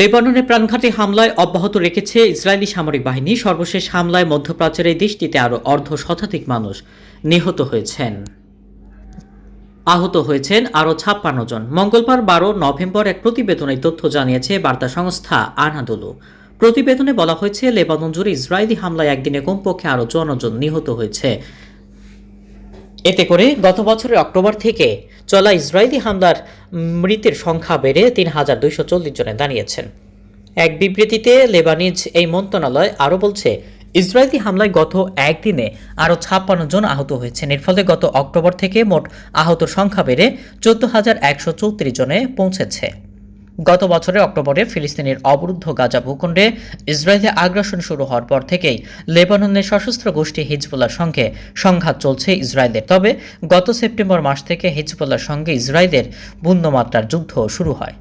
লেবাননে প্রাণঘাতী হামলায় অব্যাহত রেখেছে ইসরায়েলি সামরিক বাহিনী। সর্বশেষ হামলায় মধ্যপ্রাচ্যের এই দেশটিতে আরও অর্ধ শতাধিক মানুষ নিহত হয়েছেন। আহত হয়েছেন আরও ছাপ্পান্ন জন। মঙ্গলবার বারো নভেম্বর এক প্রতিবেদনে তথ্য জানিয়েছে বার্তা সংস্থা আনাদুলু প্রতিবেদনে বলা হয়েছে, লেবানন জুড়ে ইসরায়েলি হামলায় একদিনে কমপক্ষে আরও জন নিহত হয়েছে। এতে করে গত বছরের অক্টোবর থেকে চলা ইসরায়েলি হামলার মৃতের সংখ্যা বেড়ে তিন হাজার দুইশো চল্লিশ জনে দাঁড়িয়েছেন। এক বিবৃতিতে লেবানিজ এই মন্ত্রণালয় আরও বলছে, ইসরায়েলি হামলায় গত একদিনে আরও ছাপ্পান্ন জন আহত হয়েছেন। এর ফলে গত অক্টোবর থেকে মোট আহত সংখ্যা বেড়ে চোদ্দ হাজার একশো চৌত্রিশ জনে পৌঁছেছে। গত বছরের অক্টোবরে ফিলিস্তিনের অবরুদ্ধ গাজা ভূখণ্ডে ইসরায়েলে আগ্রাসন শুরু হওয়ার পর থেকেই লেবাননের সশস্ত্র গোষ্ঠী হিজবুল্লার সঙ্গে সংঘাত চলছে ইসরায়েলের। তবে গত সেপ্টেম্বর মাস থেকে হিজবুল্লার সঙ্গে ইসরায়েলের পূর্ণমাত্রার যুদ্ধ শুরু হয়।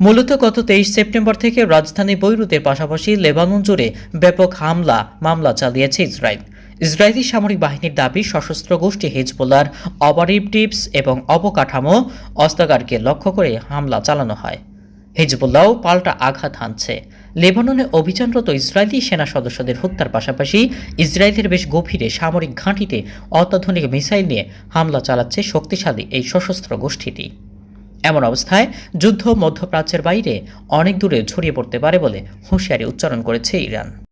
মূলত গত তেইশ সেপ্টেম্বর থেকে রাজধানী বৈরুতের পাশাপাশি লেবানন জুড়ে ব্যাপক হামলা, মামলা চালিয়েছে ইসরায়েল। ইসরায়েলি সামরিক বাহিনীর দাবি, সশস্ত্র গোষ্ঠী হিজবুল্লার অপারেটিভস এবং অবকাঠামো অস্ত্রাগারকে লক্ষ্য করে হামলা চালানো হয়। হিজবুল্লাহও পাল্টা আঘাত হানছে। লেবাননে অভিযানরত ইসরায়েলি সেনা সদস্যদের হত্যার পাশাপাশি ইসরায়েলের বেশ গভীরে সামরিক ঘাঁটিতে অত্যাধুনিক মিসাইল নিয়ে হামলা চালাচ্ছে শক্তিশালী এই সশস্ত্র গোষ্ঠীটি। এমন অবস্থায় যুদ্ধ মধ্যপ্রাচ্যের বাইরে অনেক দূরে ছড়িয়ে পড়তে পারে বলে হুঁশিয়ারি উচ্চারণ করেছে ইরান।